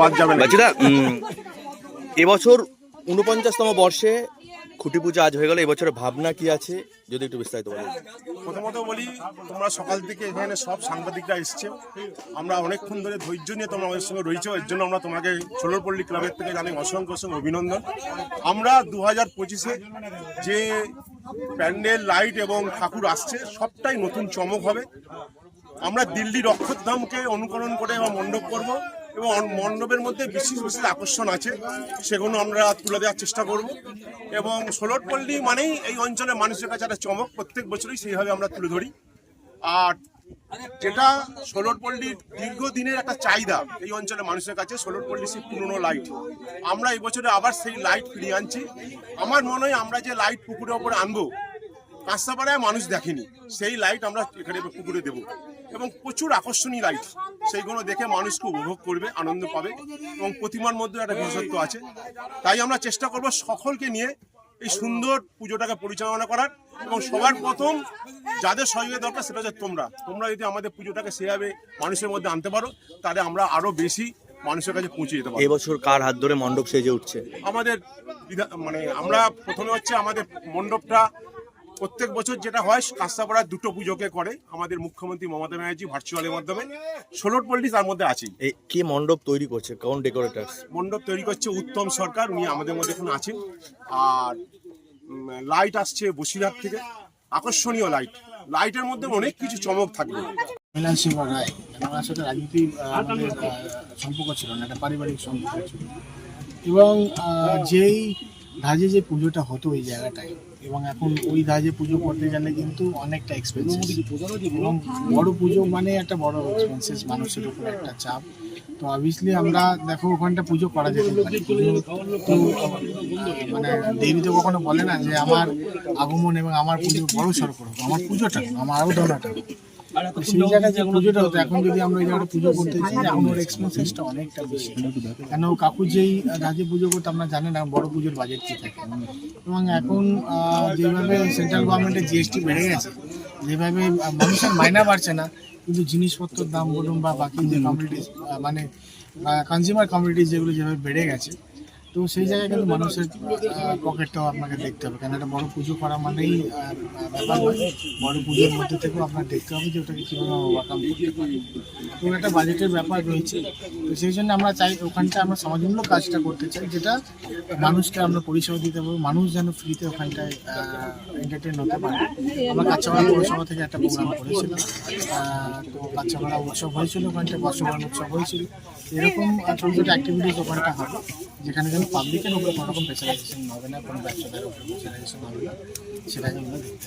বাদ যাবে না। বাচ্চাদা এবছর উনপঞ্চাশতম বর্ষে খুঁটি পুজো আজ হয়ে গেল। এবছরের ভাবনা কি আছে? যদি একটু বিস্তারিত বলেন। প্রথমত বলি তোমরা সকাল থেকে এখানে সব সাংবাদিকরা এসছে। আমরা অনেকক্ষণ ধরে ধৈর্য নিয়ে তোমরা আমাদের সঙ্গে রয়েছে। এর জন্য আমরা তোমাকে ষোলরপল্লী ক্লাবের থেকে জানি অসংখ্য অসংখ্য অভিনন্দন। আমরা দু হাজার পঁচিশে যে প্যান্ডেল লাইট এবং ঠাকুর আসছে সবটাই নতুন চমক হবে। আমরা দিল্লির অক্ষরধামকে অনুকরণ করে এবং মণ্ডপ করব। এবং মণ্ডপের মধ্যে বিশেষ বিশেষ আকর্ষণ আছে, সেগুলো আমরা তুলে দেওয়ার চেষ্টা করব। এবং ষোলরপল্লী মানেই এই অঞ্চলের মানুষের কাছে একটা চমক, প্রত্যেক বছরই সেইভাবে আমরা তুলে ধরি। আর যেটা ষোলরপল্লীর দীর্ঘদিনের একটা চাহিদা এই অঞ্চলের মানুষের কাছে ষোলরপল্লী সেই পুরনো লাইট। আমরা এই বছরে আবার সেই লাইট ফিরিয়ে আনছি। আমার মনে হয় আমরা যে লাইট পুকুরের ওপরে আনব কাঁচরাপাড়ায় মানুষ দেখেনি। সেই লাইট আমরা এখানে পুকুরে দেব। এবং প্রচুর আকর্ষণীয় লাইট সেইগুলো দেখে মানুষকে উপভোগ করবে আনন্দ পাবে এবং প্রতিমার মধ্যে একটা বিশেষত্ব আছে। তাই আমরা চেষ্টা করব সকলকে নিয়ে এই সুন্দর পুজোটাকে পরিচালনা করার এবং সবার প্রথম যাদের সহযোগিতা দরকার সেটা হচ্ছে তোমরা। তোমরা যদি আমাদের পুজোটাকে সেভাবে মানুষের মধ্যে আনতে পারো তাহলে আমরা আরও বেশি মানুষের কাছে পৌঁছে যেতে পারব। এবছর কার হাত ধরে মণ্ডপ সেজে উঠছে? আমাদের মানে আমরা প্রথমে হচ্ছে আমাদের মণ্ডপটা প্রত্যেক বছর যেটা হয় কাস্তাপাড়ার দুটো পুজোকে করে আমাদের মুখ্যমন্ত্রী মমতা ব্যানার্জি ভার্চুয়ালের মাধ্যমে। ষোলোর পল্লী তার মধ্যে আছেই। এই কে মণ্ডপ তৈরি করছে? কোন ডেকোরেটার্স মণ্ডপ তৈরি করছে উত্তম সরকার উনি আমাদের মধ্যে এখন আছেন। আর লাইট আসছে বসিরহাট থেকে। আকর্ষণীয় লাইট লাইটের মধ্যে অনেক কিছু চমক থাকবে। মিলান সিংহ রায় ওনার সাথে রাজনীতি আমাদের সম্পর্ক ছিল না একটা পারিবারিক সম্পর্ক ছিল। এবং যেই ধাজে যে পুজোটা হতো ওই জায়গাটায় এবং এখন ওই দাজে পুজো করতে গেলে কিন্তু অনেকটা এক্সপেন্সিভ এবং বড় পুজো মানে একটা বড় এক্সপেন্সেস মানুষের উপর একটা চাপ। তো অবভিয়াসলি আমরা দেখো ওখানটা পুজো করা যেতে পারে। তো মানে দেবী তো কখনো বলে না যে আমার আগমন এবং আমার পুজো বড় সড় করব আমার পুজোটা, আমার আরও তো সেই জায়গায় যে পুজোটা হতো এখন যদি আমরা জায়গাটা পুজো করতে চাই এখন ওর এক্সপেন্সেসটা অনেকটা বেশি। কেন কাকু যেই রাজ্যে পুজো করতে না বড় পুজোর বাজেট কি থাকে। এবং এখন যেভাবে সেন্ট্রাল গভর্নমেন্টের জিএসটি বেড়ে গেছে যেভাবে মানুষের মাইনা বাড়ছে না কিন্তু জিনিসপত্রের দাম বলুন বা বাকি যে কমিউনিটিস মানে কনজিউমার কমিউনিটিস যেগুলো যেভাবে বেড়ে গেছে তো সেই জায়গায় কিন্তু মানুষের পকেটটাও আপনাকে দেখতে হবে। কেন একটা বড় পুজো করা মানেই ব্যাপার বড় পুজোর মধ্যে থেকেও আপনার দেখতে হবে যে ওটাকে কীভাবে ওভারকাম করতে পারি। তো একটা বাজেটের ব্যাপার রয়েছে। তো সেই জন্য আমরা চাই ওখানটা আমরা সমাজমূলক কাজটা করতে চাই, যেটা মানুষকে আমরা পরিষেবা দিতে পারব, মানুষ যেন ফ্রিতে ওখানটায় এন্টারটেন হতে পারে। আমরা কাঁচাপাড়া পৌরসভা থেকে একটা প্রোগ্রাম করেছিলাম। তো কাঁচাপাড়া উৎসব হয়েছিল ওখানটায়, বর্ষবরণ উৎসব হয়েছিল। এরকম ছোটো ছোটো অ্যাক্টিভিটিস ওখানটা হবে, যেখানে যেন পাবলিকের উপরে কোনো রকম স্পেশালাইজেশন হবে না কোনো ব্যবসাদারের উপরে স্পেশালাইজেশন হবে না সেটাকে আমরা দেখতে